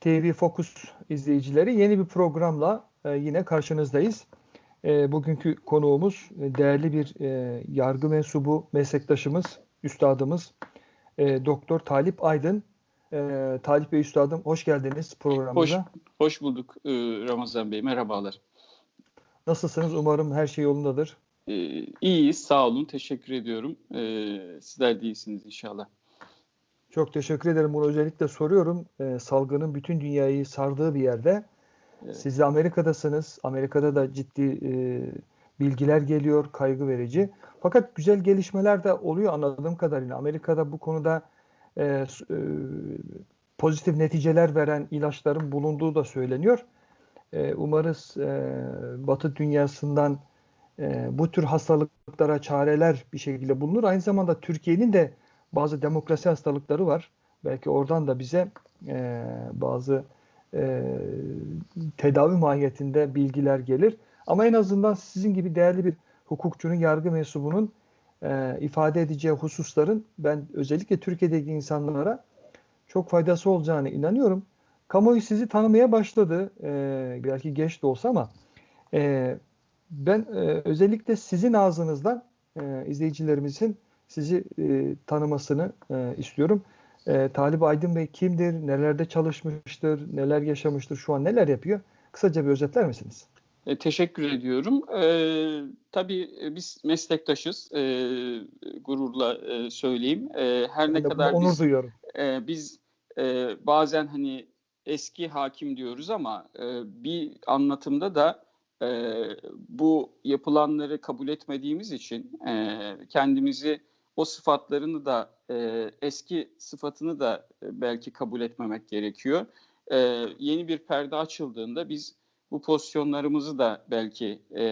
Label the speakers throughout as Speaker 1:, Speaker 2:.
Speaker 1: TV Focus izleyicileri yeni bir programla e, yine karşınızdayız. E, bugünkü konuğumuz e, değerli bir e, yargı mensubu meslektaşımız, üstadımız e, Doktor Talip Aydın. E, Talip Bey üstadım hoş geldiniz programımıza.
Speaker 2: Hoş, hoş bulduk e, Ramazan Bey merhabalar.
Speaker 1: Nasılsınız? Umarım her şey yolundadır.
Speaker 2: E, iyiyiz sağ olun teşekkür ediyorum. E, sizler de iyisiniz inşallah.
Speaker 1: Çok teşekkür ederim. Bunu özellikle soruyorum. E, salgının bütün dünyayı sardığı bir yerde. Evet. Siz de Amerika'dasınız. Amerika'da da ciddi e, bilgiler geliyor, kaygı verici. Fakat güzel gelişmeler de oluyor anladığım kadarıyla. Amerika'da bu konuda e, e, pozitif neticeler veren ilaçların bulunduğu da söyleniyor. E, umarız e, Batı dünyasından e, bu tür hastalıklara çareler bir şekilde bulunur. Aynı zamanda Türkiye'nin de bazı demokrasi hastalıkları var. Belki oradan da bize e, bazı e, tedavi mahiyetinde bilgiler gelir. Ama en azından sizin gibi değerli bir hukukçunun, yargı mensubunun e, ifade edeceği hususların ben özellikle Türkiye'deki insanlara çok faydası olacağını inanıyorum. Kamuoyu sizi tanımaya başladı. E, belki geç de olsa ama e, ben e, özellikle sizin ağzınızdan e, izleyicilerimizin sizi e, tanımasını e, istiyorum. E, Talip Aydın Bey kimdir, nelerde çalışmıştır, neler yaşamıştır, şu an neler yapıyor? Kısaca bir özetler misiniz?
Speaker 2: E, teşekkür ediyorum. E, tabii e, biz meslektaşız, e, gururla e, söyleyeyim. E, her ben ne kadar
Speaker 1: onur biz, duyuyorum.
Speaker 2: E, biz e, bazen hani eski hakim diyoruz ama e, bir anlatımda da e, bu yapılanları kabul etmediğimiz için e, kendimizi o sıfatlarını da e, eski sıfatını da e, belki kabul etmemek gerekiyor. E, yeni bir perde açıldığında biz bu pozisyonlarımızı da belki e,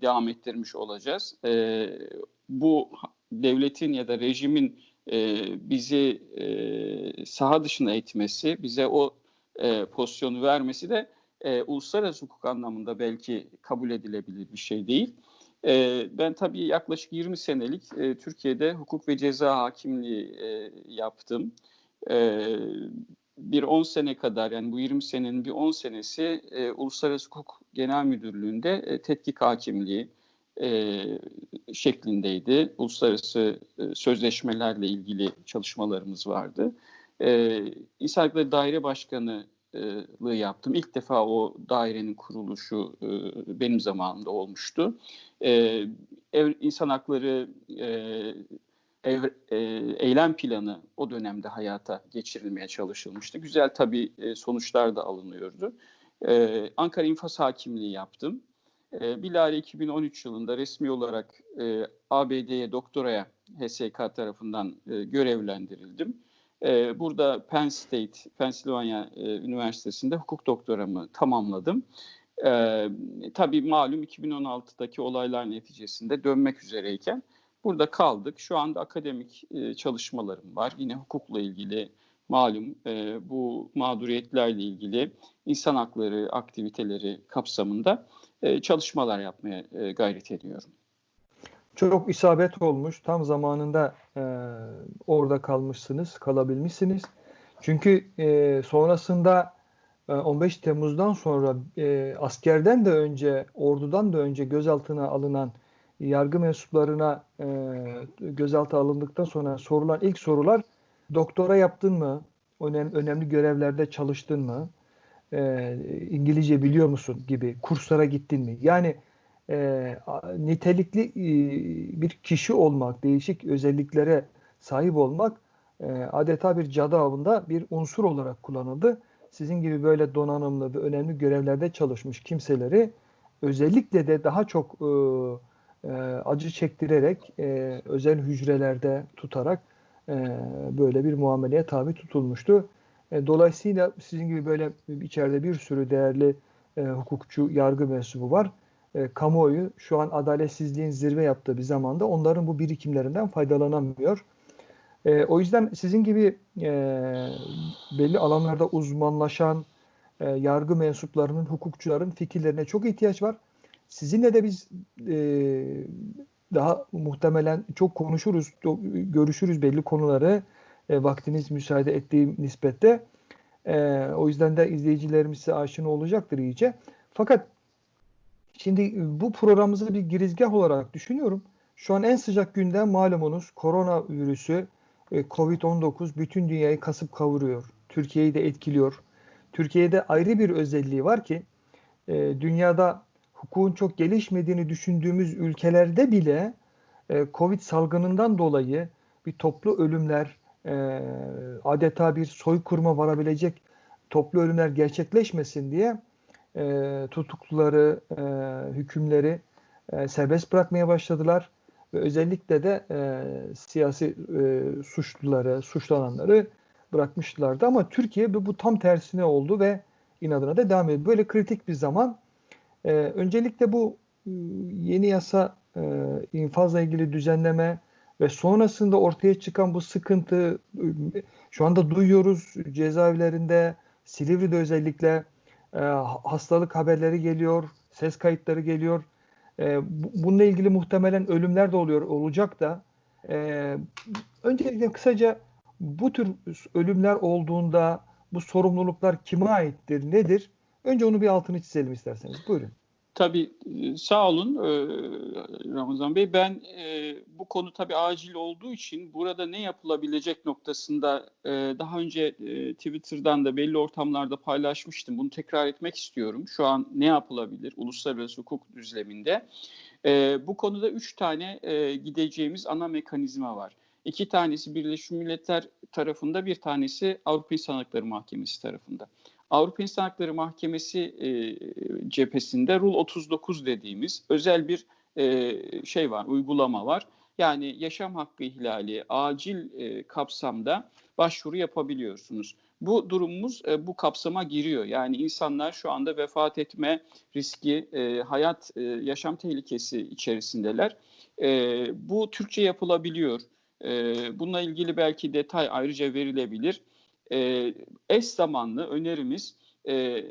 Speaker 2: devam ettirmiş olacağız. E, bu devletin ya da rejimin e, bizi e, saha dışına etmesi, bize o e, pozisyonu vermesi de e, uluslararası hukuk anlamında belki kabul edilebilir bir şey değil. E, ben tabii yaklaşık 20 senelik e, Türkiye'de hukuk ve ceza hakimliği e, yaptım. E, bir 10 sene kadar yani bu 20 senenin bir 10 senesi e, Uluslararası Hukuk Genel Müdürlüğü'nde e, tetkik hakimliği e, şeklindeydi. Uluslararası e, sözleşmelerle ilgili çalışmalarımız vardı. E, İnsan Hakları Daire Başkanı lığı yaptım. İlk defa o dairenin kuruluşu e, benim zamanımda olmuştu. E, ev, insan hakları e, ev, e, eylem planı o dönemde hayata geçirilmeye çalışılmıştı. Güzel tabii e, sonuçlar da alınıyordu. E, Ankara İnfaz Hakimliği yaptım. E, bilahare 2013 yılında resmi olarak e, ABD'ye doktoraya HSK tarafından e, görevlendirildim. Ee, burada Penn State, Pennsylvania e, Üniversitesi'nde hukuk doktoramı tamamladım. Ee, tabii malum 2016'daki olaylar neticesinde dönmek üzereyken burada kaldık. Şu anda akademik e, çalışmalarım var. Yine hukukla ilgili malum e, bu mağduriyetlerle ilgili insan hakları aktiviteleri kapsamında e, çalışmalar yapmaya e, gayret ediyorum.
Speaker 1: Çok isabet olmuş. Tam zamanında e, orada kalmışsınız, kalabilmişsiniz. Çünkü e, sonrasında e, 15 Temmuz'dan sonra e, askerden de önce, ordudan da önce gözaltına alınan yargı mensuplarına e, gözaltı alındıktan sonra sorulan ilk sorular doktora yaptın mı? Önem, önemli görevlerde çalıştın mı? E, İngilizce biliyor musun? gibi kurslara gittin mi? Yani e, nitelikli e, bir kişi olmak, değişik özelliklere sahip olmak e, adeta bir cadı avında bir unsur olarak kullanıldı. Sizin gibi böyle donanımlı ve önemli görevlerde çalışmış kimseleri özellikle de daha çok e, e, acı çektirerek e, özel hücrelerde tutarak e, böyle bir muameleye tabi tutulmuştu. E, dolayısıyla sizin gibi böyle içeride bir sürü değerli e, hukukçu, yargı mensubu var e, kamuoyu şu an adaletsizliğin zirve yaptığı bir zamanda onların bu birikimlerinden faydalanamıyor. E, o yüzden sizin gibi e, belli alanlarda uzmanlaşan e, yargı mensuplarının, hukukçuların fikirlerine çok ihtiyaç var. Sizinle de biz e, daha muhtemelen çok konuşuruz, görüşürüz belli konuları e, vaktiniz müsaade ettiği nispette. E, o yüzden de izleyicilerimiz size aşina olacaktır iyice. Fakat şimdi bu programımızı bir girizgah olarak düşünüyorum. Şu an en sıcak gündem malumunuz koronavirüsü e, Covid-19 bütün dünyayı kasıp kavuruyor. Türkiye'yi de etkiliyor. Türkiye'de ayrı bir özelliği var ki e, dünyada hukukun çok gelişmediğini düşündüğümüz ülkelerde bile e, Covid salgınından dolayı bir toplu ölümler, e, adeta bir soykırıma varabilecek toplu ölümler gerçekleşmesin diye e, tutukluları, e, hükümleri e, serbest bırakmaya başladılar ve özellikle de e, siyasi e, suçluları, suçlananları bırakmışlardı. Ama Türkiye bu, bu tam tersine oldu ve inadına da devam ediyor. Böyle kritik bir zaman. E, öncelikle bu e, yeni yasa e, infazla ilgili düzenleme ve sonrasında ortaya çıkan bu sıkıntı e, şu anda duyuyoruz cezaevlerinde Silivri'de özellikle e, hastalık haberleri geliyor, ses kayıtları geliyor. E, bununla ilgili muhtemelen ölümler de oluyor, olacak da. E, öncelikle kısaca bu tür ölümler olduğunda bu sorumluluklar kime aittir, nedir? Önce onu bir altını çizelim isterseniz. Buyurun.
Speaker 2: Tabii e, sağ olun e, Ramazan Bey. Ben e, bu konu tabii acil olduğu için burada ne yapılabilecek noktasında daha önce Twitter'dan da belli ortamlarda paylaşmıştım. Bunu tekrar etmek istiyorum. Şu an ne yapılabilir uluslararası hukuk düzleminde? Bu konuda üç tane gideceğimiz ana mekanizma var. İki tanesi Birleşmiş Milletler tarafında, bir tanesi Avrupa İnsan Hakları Mahkemesi tarafında. Avrupa İnsan Hakları Mahkemesi e, cephesinde Rule 39 dediğimiz özel bir e, şey var, uygulama var. Yani yaşam hakkı ihlali acil e, kapsamda başvuru yapabiliyorsunuz. Bu durumumuz e, bu kapsama giriyor. Yani insanlar şu anda vefat etme riski, e, hayat, e, yaşam tehlikesi içerisindeler. E, bu Türkçe yapılabiliyor. E, bununla ilgili belki detay ayrıca verilebilir e, eş zamanlı önerimiz e,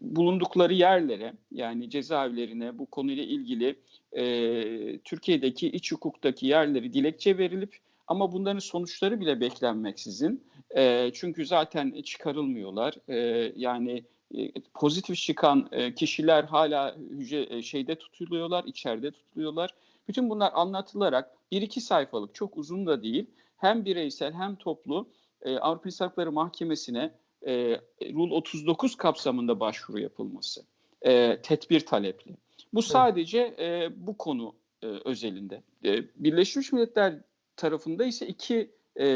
Speaker 2: bulundukları yerlere yani cezaevlerine bu konuyla ilgili e, Türkiye'deki iç hukuktaki yerleri dilekçe verilip ama bunların sonuçları bile beklenmeksizin e, çünkü zaten çıkarılmıyorlar. E, yani e, pozitif çıkan e, kişiler hala hücre e, şeyde tutuluyorlar içeride tutuluyorlar. Bütün bunlar anlatılarak bir iki sayfalık çok uzun da değil hem bireysel hem toplu e, Avrupa İnsan Hakları Mahkemesi'ne e, Rule 39 kapsamında başvuru yapılması. E, tedbir talepli. Bu sadece e, bu konu e, özelinde. E, Birleşmiş Milletler tarafında ise iki e,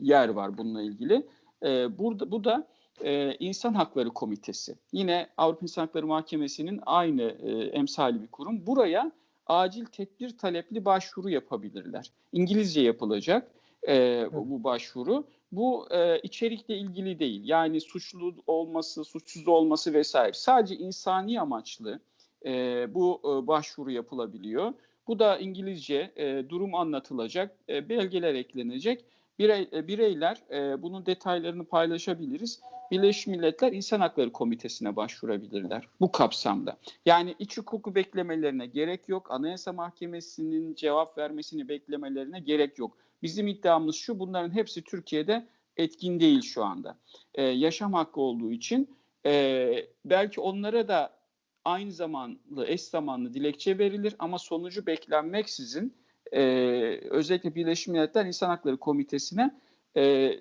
Speaker 2: yer var bununla ilgili. E, burada bu da e, İnsan Hakları Komitesi. Yine Avrupa İnsan Hakları Mahkemesi'nin aynı e, emsali bir kurum. Buraya acil tedbir talepli başvuru yapabilirler. İngilizce yapılacak e, bu, bu başvuru. Bu e, içerikle ilgili değil. Yani suçlu olması, suçsuz olması vesaire. Sadece insani amaçlı e, bu e, başvuru yapılabiliyor. Bu da İngilizce e, durum anlatılacak, e, belgeler eklenecek. Birey, e, bireyler e, bunun detaylarını paylaşabiliriz. Birleşmiş Milletler İnsan Hakları Komitesi'ne başvurabilirler bu kapsamda. Yani iç hukuku beklemelerine gerek yok. Anayasa Mahkemesi'nin cevap vermesini beklemelerine gerek yok. Bizim iddiamız şu, bunların hepsi Türkiye'de etkin değil şu anda. Ee, yaşam hakkı olduğu için e, belki onlara da aynı zamanlı, eş zamanlı dilekçe verilir ama sonucu beklenmeksizin e, özellikle Birleşmiş Milletler İnsan Hakları Komitesi'ne e,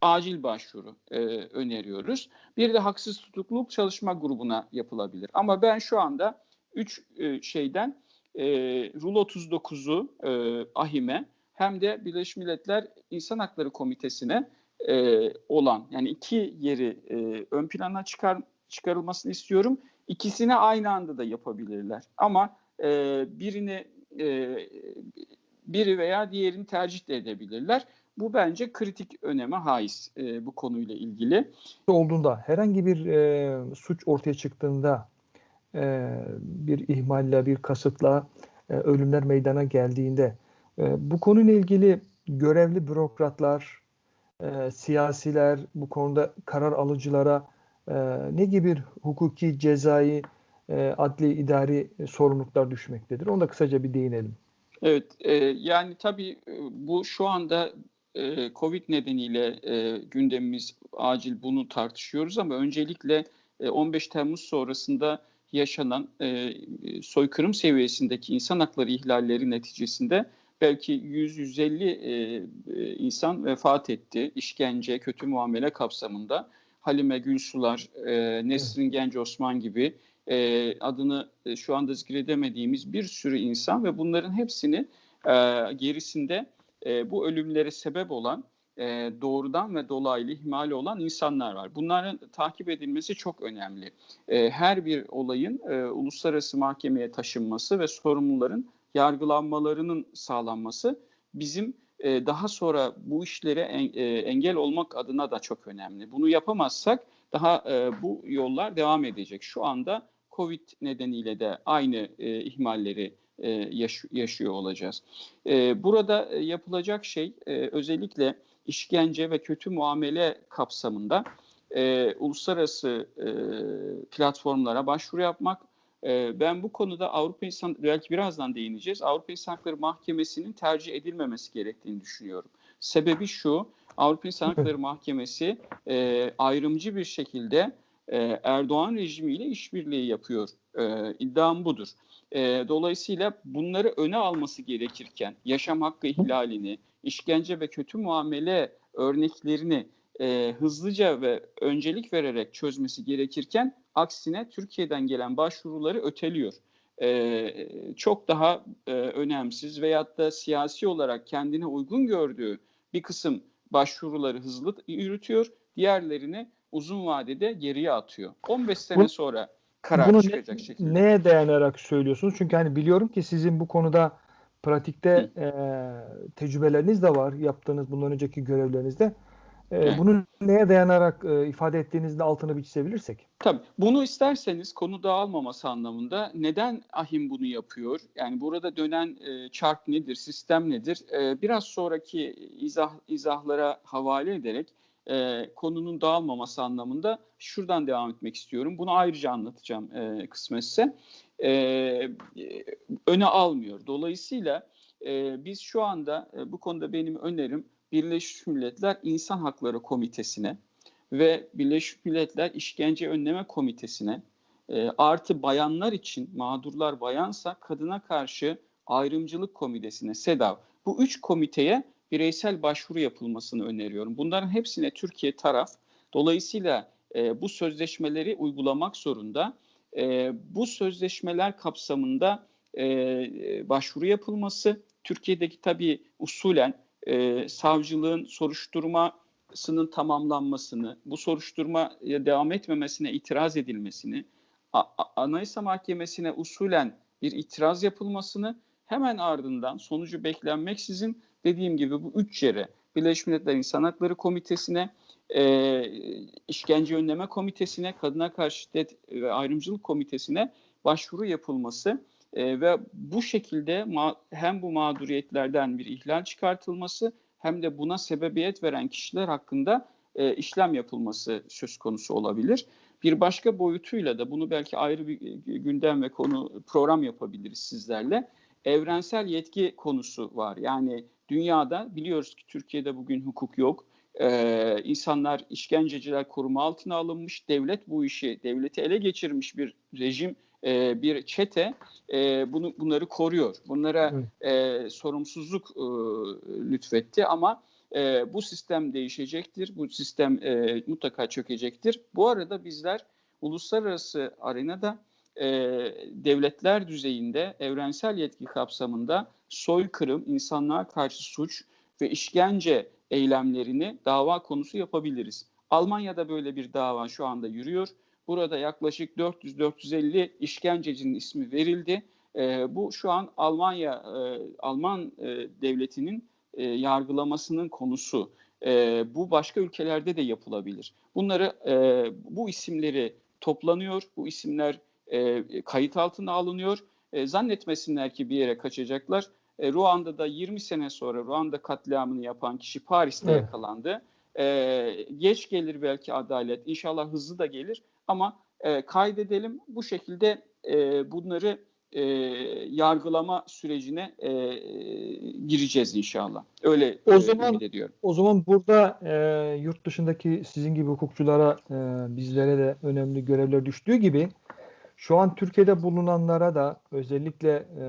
Speaker 2: acil başvuru e, öneriyoruz. Bir de haksız tutukluluk çalışma grubuna yapılabilir. Ama ben şu anda üç e, şeyden e, Rule 39'u e, AHİM'e hem de Birleşmiş Milletler İnsan Hakları Komitesi'ne e, olan yani iki yeri e, ön plana çıkar çıkarılmasını istiyorum. İkisini aynı anda da yapabilirler. Ama e, birini e, biri veya diğerini tercih de edebilirler. Bu bence kritik öneme haiz e, bu konuyla ilgili.
Speaker 1: Olduğunda herhangi bir e, suç ortaya çıktığında e, bir ihmalle, bir kasıtla e, ölümler meydana geldiğinde e, bu konuyla ilgili görevli bürokratlar, e, siyasiler, bu konuda karar alıcılara e, ne gibi hukuki, cezai, e, adli, idari sorumluluklar düşmektedir? Onu da kısaca bir değinelim.
Speaker 2: Evet, e, yani tabii e, bu şu anda e, Covid nedeniyle e, gündemimiz acil bunu tartışıyoruz ama öncelikle e, 15 Temmuz sonrasında yaşanan e, soykırım seviyesindeki insan hakları ihlalleri neticesinde belki 100-150 e, e, insan vefat etti işkence, kötü muamele kapsamında. Halime Gülsular, e, Nesrin Genç Osman gibi adını şu anda zikredemediğimiz bir sürü insan ve bunların hepsini gerisinde bu ölümlere sebep olan e, doğrudan ve dolaylı ihmali olan insanlar var. Bunların takip edilmesi çok önemli. E, her bir olayın e, uluslararası mahkemeye taşınması ve sorumluların yargılanmalarının sağlanması bizim e, daha sonra bu işlere en, e, engel olmak adına da çok önemli. Bunu yapamazsak daha e, bu yollar devam edecek. Şu anda Covid nedeniyle de aynı e, ihmalleri e, yaş- yaşıyor olacağız. E, burada e, yapılacak şey e, özellikle işkence ve kötü muamele kapsamında e, uluslararası e, platformlara başvuru yapmak. E, ben bu konuda Avrupa İnsan, belki birazdan değineceğiz, Avrupa İnsan Hakları Mahkemesi'nin tercih edilmemesi gerektiğini düşünüyorum. Sebebi şu, Avrupa İnsan Hakları Mahkemesi e, ayrımcı bir şekilde e, Erdoğan rejimiyle işbirliği yapıyor. E, iddiam budur. E, dolayısıyla bunları öne alması gerekirken yaşam hakkı ihlalini, işkence ve kötü muamele örneklerini e, hızlıca ve öncelik vererek çözmesi gerekirken aksine Türkiye'den gelen başvuruları öteliyor. E, çok daha e, önemsiz veyahut da siyasi olarak kendine uygun gördüğü bir kısım başvuruları hızlı yürütüyor. Diğerlerini uzun vadede geriye atıyor. 15 sene
Speaker 1: Bu,
Speaker 2: sonra karar
Speaker 1: bunu
Speaker 2: çıkacak
Speaker 1: ne,
Speaker 2: şekilde.
Speaker 1: Neye dayanarak söylüyorsunuz? Çünkü hani biliyorum ki sizin bu konuda pratikte e, tecrübeleriniz de var. Yaptığınız bundan önceki görevlerinizde. E, bunu neye dayanarak e, ifade ettiğinizde altını bir çizebilirsek.
Speaker 2: Tabii. Bunu isterseniz konu dağılmaması anlamında neden ahim bunu yapıyor? Yani burada dönen e, çark nedir, sistem nedir? E, biraz sonraki izah izahlara havale ederek e, konunun dağılmaması anlamında şuradan devam etmek istiyorum. Bunu ayrıca anlatacağım e, kısmetse. E, öne almıyor. Dolayısıyla e, biz şu anda e, bu konuda benim önerim Birleşmiş Milletler İnsan Hakları Komitesi'ne ve Birleşmiş Milletler İşkence Önleme Komitesi'ne e, artı bayanlar için mağdurlar bayansa kadına karşı ayrımcılık komitesine SEDAV bu üç komiteye bireysel başvuru yapılmasını öneriyorum. Bunların hepsine Türkiye taraf. Dolayısıyla e, bu sözleşmeleri uygulamak zorunda. E, bu sözleşmeler kapsamında e, başvuru yapılması, Türkiye'deki tabii usulen e, savcılığın soruşturmasının tamamlanmasını, bu soruşturmaya devam etmemesine itiraz edilmesini, A- Anayasa Mahkemesi'ne usulen bir itiraz yapılmasını hemen ardından sonucu beklenmeksizin dediğim gibi bu üç yere Birleşmiş Milletler İnsan Hakları Komitesi'ne, e, İşkence Önleme Komitesi'ne, Kadına Karşı Şiddet ve Ayrımcılık Komitesi'ne başvuru yapılması e, ve bu şekilde hem bu mağduriyetlerden bir ihlal çıkartılması hem de buna sebebiyet veren kişiler hakkında e, işlem yapılması söz konusu olabilir. Bir başka boyutuyla da bunu belki ayrı bir gündem ve konu program yapabiliriz sizlerle. Evrensel yetki konusu var. Yani dünyada biliyoruz ki Türkiye'de bugün hukuk yok. Ee, insanlar işkenceciler koruma altına alınmış. Devlet bu işi, devleti ele geçirmiş bir rejim e, bir çete e, bunu bunları koruyor. Bunlara e, sorumsuzluk e, lütfetti ama e, bu sistem değişecektir. Bu sistem e, mutlaka çökecektir. Bu arada bizler uluslararası arenada e, devletler düzeyinde evrensel yetki kapsamında soykırım, insanlığa karşı suç ve işkence eylemlerini dava konusu yapabiliriz. Almanya'da böyle bir dava şu anda yürüyor. Burada yaklaşık 400-450 işkencecinin ismi verildi. E, bu şu an Almanya e, Alman e, devletinin e, yargılamasının konusu. E, bu başka ülkelerde de yapılabilir. Bunları e, bu isimleri toplanıyor. Bu isimler e, kayıt altına alınıyor. E, zannetmesinler ki bir yere kaçacaklar. E, Ruanda'da 20 sene sonra Ruanda katliamını yapan kişi Paris'te evet. yakalandı. E, geç gelir belki adalet. İnşallah hızlı da gelir. Ama e, kaydedelim bu şekilde e, bunları e, yargılama sürecine e, gireceğiz inşallah. Öyle
Speaker 1: o
Speaker 2: e,
Speaker 1: zaman,
Speaker 2: ümit ediyorum.
Speaker 1: O zaman burada e, yurt dışındaki sizin gibi hukukçulara e, bizlere de önemli görevler düştüğü gibi şu an Türkiye'de bulunanlara da özellikle e,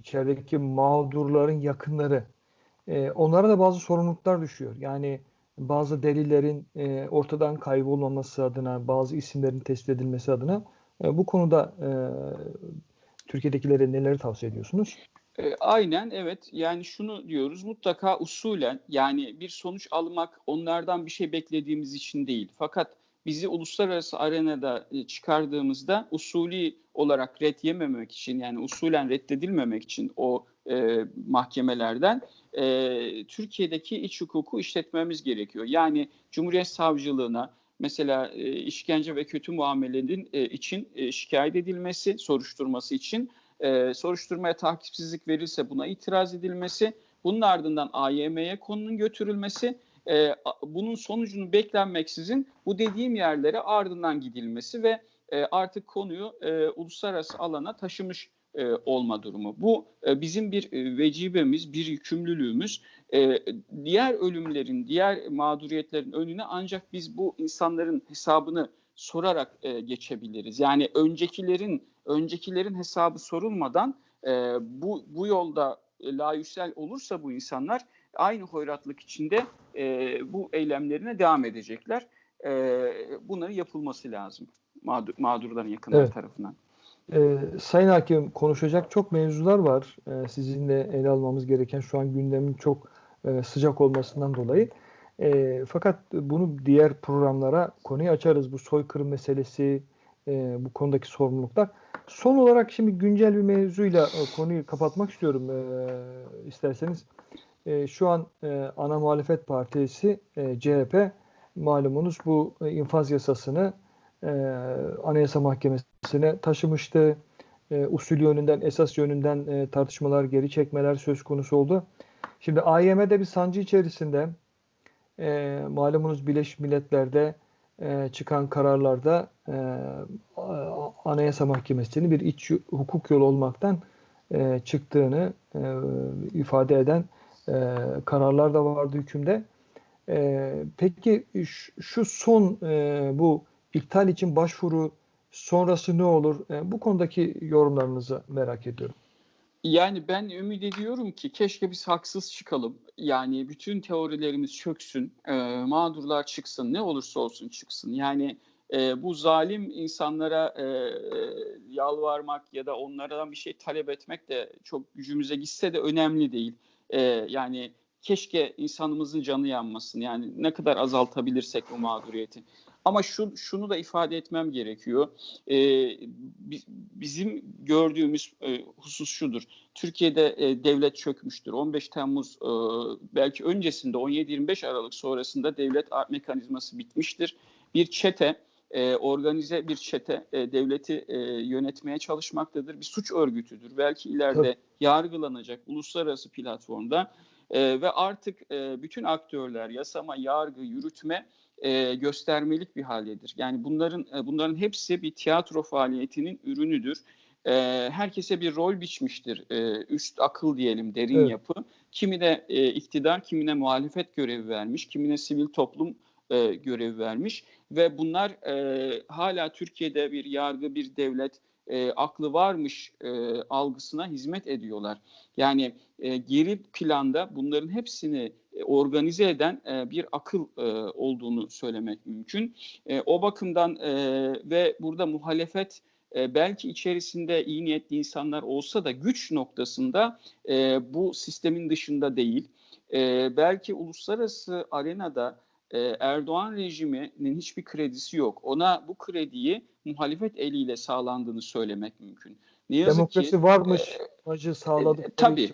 Speaker 1: içerideki mağdurların yakınları e, onlara da bazı sorumluluklar düşüyor. Yani bazı delillerin e, ortadan kaybolmaması adına, bazı isimlerin tespit edilmesi adına e, bu konuda e, Türkiye'dekilere neleri tavsiye ediyorsunuz?
Speaker 2: E, aynen evet yani şunu diyoruz mutlaka usulen yani bir sonuç almak onlardan bir şey beklediğimiz için değil. Fakat bizi uluslararası arenada e, çıkardığımızda usulü olarak red yememek için yani usulen reddedilmemek için o e, mahkemelerden e, Türkiye'deki iç hukuku işletmemiz gerekiyor. Yani Cumhuriyet Savcılığına mesela e, işkence ve kötü muamelenin e, için e, şikayet edilmesi, soruşturması için e, soruşturmaya takipsizlik verirse buna itiraz edilmesi, bunun ardından AYM'ye konunun götürülmesi, e, bunun sonucunu beklenmeksizin bu dediğim yerlere ardından gidilmesi ve e, artık konuyu e, uluslararası alana taşımış e, olma durumu. Bu e, bizim bir e, vecibemiz, bir yükümlülüğümüz. E, diğer ölümlerin, diğer mağduriyetlerin önüne ancak biz bu insanların hesabını sorarak e, geçebiliriz. Yani öncekilerin öncekilerin hesabı sorulmadan e, bu bu yolda e, layüksel olursa bu insanlar aynı hoyratlık içinde e, bu eylemlerine devam edecekler. E, bunların yapılması lazım mağdur, mağdurların yakınları evet. tarafından.
Speaker 1: Ee, Sayın Hakim konuşacak çok mevzular var. Ee, sizinle ele almamız gereken şu an gündemin çok e, sıcak olmasından dolayı. E, fakat bunu diğer programlara konuyu açarız. Bu soykırım meselesi, e, bu konudaki sorumluluklar. Son olarak şimdi güncel bir mevzuyla e, konuyu kapatmak istiyorum e, isterseniz. E, şu an e, ana muhalefet partisi e, CHP malumunuz bu e, infaz yasasını e, Anayasa Mahkemesi'ne taşımıştı. E, usul yönünden, esas yönünden e, tartışmalar, geri çekmeler söz konusu oldu. Şimdi AYM'de bir sancı içerisinde e, malumunuz Birleşmiş Milletler'de e, çıkan kararlarda e, Anayasa Mahkemesi'nin bir iç hukuk yolu olmaktan e, çıktığını e, ifade eden e, kararlar da vardı hükümde. E, peki şu son e, bu iptal için başvuru sonrası ne olur? E, bu konudaki yorumlarınızı merak ediyorum.
Speaker 2: Yani ben ümit ediyorum ki keşke biz haksız çıkalım. Yani bütün teorilerimiz çöksün, e, mağdurlar çıksın, ne olursa olsun çıksın. Yani e, bu zalim insanlara e, yalvarmak ya da onlardan bir şey talep etmek de çok gücümüze gitse de önemli değil. E, yani keşke insanımızın canı yanmasın. Yani ne kadar azaltabilirsek bu mağduriyeti. Ama şu, şunu da ifade etmem gerekiyor. Ee, bizim gördüğümüz e, husus şudur. Türkiye'de e, devlet çökmüştür. 15 Temmuz e, belki öncesinde 17-25 Aralık sonrasında devlet mekanizması bitmiştir. Bir çete e, organize bir çete e, devleti e, yönetmeye çalışmaktadır. Bir suç örgütüdür. Belki ileride Tabii. yargılanacak uluslararası platformda e, ve artık e, bütün aktörler yasama, yargı, yürütme e, göstermelik bir haldedir. Yani bunların e, bunların hepsi bir tiyatro faaliyetinin ürünüdür. E, herkese bir rol biçmiştir. E, üst akıl diyelim, derin evet. yapı. Kimine e, iktidar, kimine muhalefet görevi vermiş, kimine sivil toplum e, görevi vermiş ve bunlar e, hala Türkiye'de bir yargı, bir devlet e, aklı varmış e, algısına hizmet ediyorlar. Yani e, geri planda bunların hepsini e, organize eden e, bir akıl e, olduğunu söylemek mümkün. E, o bakımdan e, ve burada muhalefet e, belki içerisinde iyi niyetli insanlar olsa da güç noktasında e, bu sistemin dışında değil. E, belki uluslararası arenada e, Erdoğan rejiminin hiçbir kredisi yok. Ona bu krediyi muhalefet eliyle sağlandığını söylemek mümkün.
Speaker 1: Ne yazık Demokrasi ki, varmış e, acı sağladı. E,
Speaker 2: tabii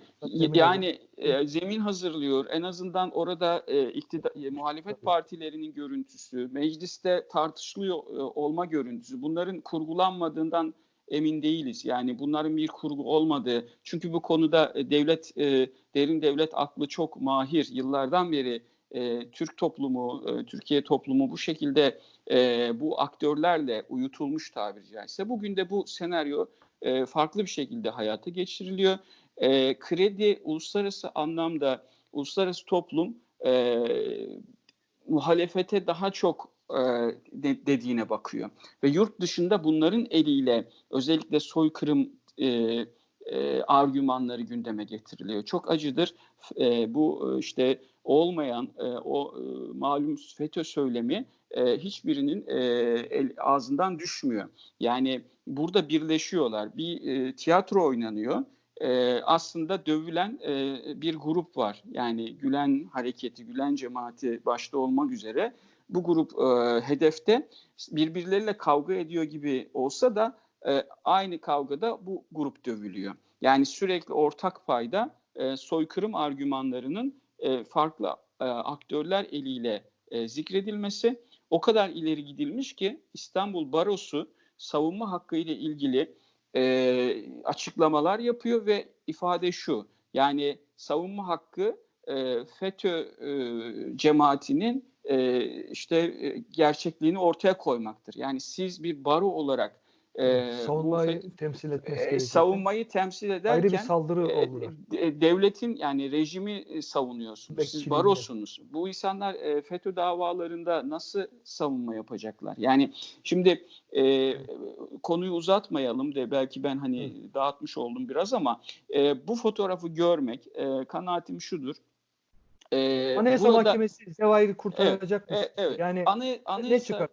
Speaker 2: yani e, zemin hazırlıyor. En azından orada e, iktidar, e, muhalefet tabii. partilerinin görüntüsü, mecliste tartışılıyor e, olma görüntüsü. Bunların kurgulanmadığından emin değiliz. Yani bunların bir kurgu olmadığı. Çünkü bu konuda e, devlet e, derin devlet aklı çok mahir. Yıllardan beri e, Türk toplumu, e, Türkiye toplumu bu şekilde e, bu aktörlerle uyutulmuş tabiri caizse. Bugün de bu senaryo e, farklı bir şekilde hayata geçiriliyor. E, kredi uluslararası anlamda uluslararası toplum e, muhalefete daha çok e, de, dediğine bakıyor. Ve yurt dışında bunların eliyle özellikle soykırım e, e, argümanları gündeme getiriliyor. Çok acıdır. E, bu işte olmayan e, o e, malum FETÖ söylemi e, hiçbirinin e, el, ağzından düşmüyor. Yani burada birleşiyorlar. Bir e, tiyatro oynanıyor. E, aslında dövülen e, bir grup var. Yani Gülen hareketi, Gülen cemaati başta olmak üzere bu grup e, hedefte birbirleriyle kavga ediyor gibi olsa da e, aynı kavgada bu grup dövülüyor. Yani sürekli ortak payda e, soykırım argümanlarının e, farklı e, aktörler eliyle e, zikredilmesi o kadar ileri gidilmiş ki İstanbul Barosu savunma hakkı ile ilgili e, açıklamalar yapıyor ve ifade şu yani savunma hakkı e, FETÖ e, cemaatinin e, işte e, gerçekliğini ortaya koymaktır. Yani siz bir baro olarak
Speaker 1: e, savunmayı bu, temsil etmesi
Speaker 2: e, savunmayı temsil ederken
Speaker 1: ayrı bir saldırı e, olur.
Speaker 2: E, devletin yani rejimi savunuyorsunuz. Bekçiliğinde. Siz barosunuz. Bu insanlar e, FETÖ davalarında nasıl savunma yapacaklar? Yani şimdi e, konuyu uzatmayalım de belki ben hani Hı. dağıtmış oldum biraz ama e, bu fotoğrafı görmek e, kanaatim şudur.
Speaker 1: E, Anayasa burada, Mahkemesi Zevahir'i kurtaracak
Speaker 2: evet,
Speaker 1: mı?
Speaker 2: Evet. Yani Ana, anayasa, ne çıkar?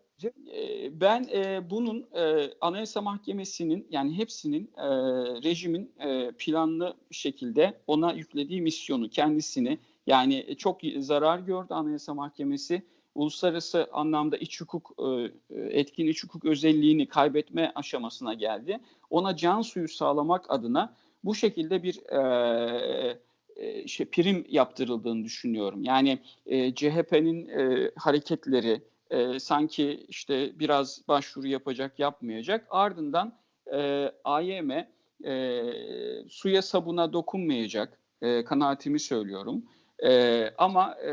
Speaker 2: E, ben e, bunun e, Anayasa Mahkemesi'nin yani hepsinin e, rejimin e, planlı bir şekilde ona yüklediği misyonu kendisini yani çok zarar gördü Anayasa Mahkemesi uluslararası anlamda iç hukuk e, etkin iç hukuk özelliğini kaybetme aşamasına geldi. Ona can suyu sağlamak adına bu şekilde bir e, e, şey, prim yaptırıldığını düşünüyorum. Yani e, CHP'nin e, hareketleri e, sanki işte biraz başvuru yapacak yapmayacak ardından e, AYM e, suya sabuna dokunmayacak e, kanaatimi söylüyorum. E, ama e,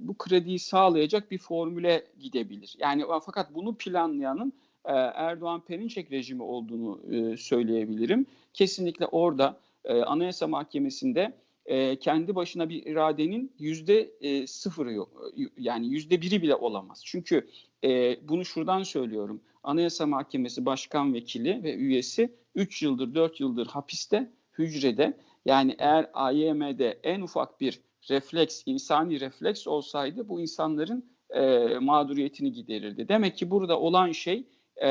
Speaker 2: bu krediyi sağlayacak bir formüle gidebilir. Yani fakat bunu planlayanın e, Erdoğan Perinçek rejimi olduğunu e, söyleyebilirim. Kesinlikle orada e, Anayasa Mahkemesi'nde e, kendi başına bir iradenin yüzde e, sıfırı yok. Yani yüzde biri bile olamaz. Çünkü e, bunu şuradan söylüyorum. Anayasa Mahkemesi Başkan Vekili ve üyesi 3 yıldır 4 yıldır hapiste, hücrede. Yani eğer AYM'de en ufak bir refleks, insani refleks olsaydı bu insanların e, mağduriyetini giderirdi. Demek ki burada olan şey e,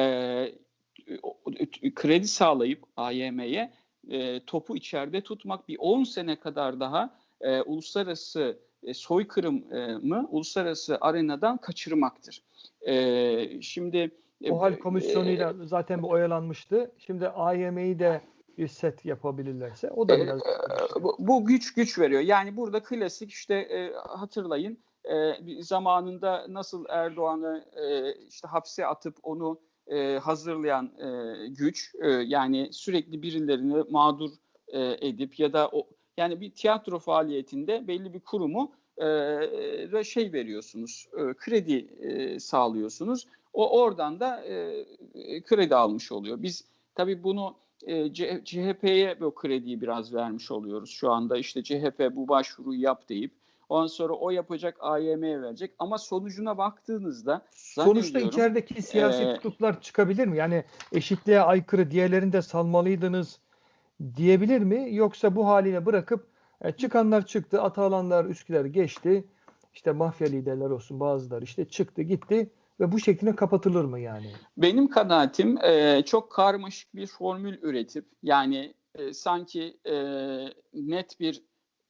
Speaker 2: kredi sağlayıp AYM'ye e, topu içeride tutmak bir 10 sene kadar daha e, uluslararası e, soykırımı uluslararası arenadan kaçırmaktır. E, şimdi
Speaker 1: e, o hal komisyonuyla e, zaten bu oyalanmıştı. Şimdi AYM'yi de bir set yapabilirlerse o da e, biraz
Speaker 2: e, bu, bu güç güç veriyor. Yani burada klasik işte e, hatırlayın e, zamanında nasıl Erdoğan'ı e, işte hapse atıp onu e, hazırlayan e, güç e, yani sürekli birilerini mağdur e, edip ya da o yani bir tiyatro faaliyetinde belli bir kurumu e, şey veriyorsunuz, e, kredi e, sağlıyorsunuz. O oradan da e, kredi almış oluyor. Biz tabii bunu e, CHP'ye bu krediyi biraz vermiş oluyoruz şu anda. İşte CHP bu başvuruyu yap deyip Ondan sonra o yapacak AYM'ye verecek. Ama sonucuna baktığınızda
Speaker 1: sonuçta içerideki siyasi e, tutuklar çıkabilir mi? Yani eşitliğe aykırı diğerlerini de salmalıydınız diyebilir mi? Yoksa bu haline bırakıp e, çıkanlar çıktı, Atalanlar, Üsküdar geçti. İşte mafya liderler olsun bazıları işte çıktı gitti ve bu şekilde kapatılır mı yani?
Speaker 2: Benim kanaatim e, çok karmaşık bir formül üretip yani e, sanki e, net bir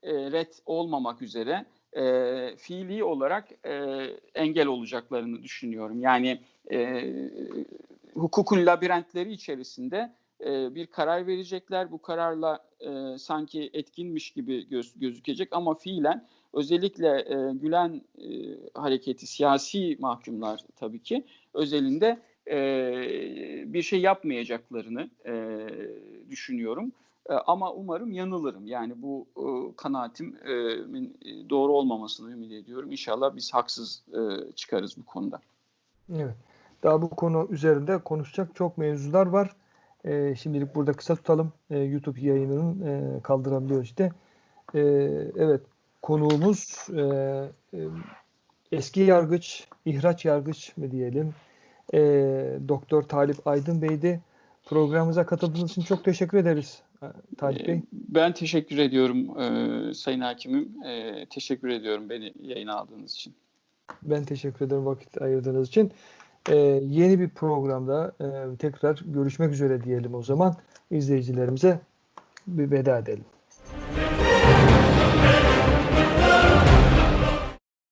Speaker 2: e, red olmamak üzere e, fiili olarak e, engel olacaklarını düşünüyorum. Yani e, hukukun labirentleri içerisinde e, bir karar verecekler. Bu kararla e, sanki etkinmiş gibi göz, gözükecek ama fiilen özellikle e, Gülen e, hareketi siyasi mahkumlar tabii ki özelinde e, bir şey yapmayacaklarını e, düşünüyorum. Ama umarım yanılırım. Yani bu e, kanaatimin e, doğru olmamasını ümit ediyorum. İnşallah biz haksız e, çıkarız bu konuda.
Speaker 1: Evet. Daha bu konu üzerinde konuşacak çok mevzular var. E, şimdilik burada kısa tutalım. E, YouTube yayınının e, kaldırabiliyor işte. E, evet konuğumuz e, e, eski yargıç, ihraç yargıç mı diyelim, e, Doktor Talip Aydın Bey'di. Programımıza katıldığınız için çok teşekkür ederiz e, Talip Bey.
Speaker 2: Ben teşekkür ediyorum e, Sayın Hakimim. E, teşekkür ediyorum beni yayına aldığınız için.
Speaker 1: Ben teşekkür ederim vakit ayırdığınız için. E, yeni bir programda e, tekrar görüşmek üzere diyelim o zaman. izleyicilerimize bir veda edelim.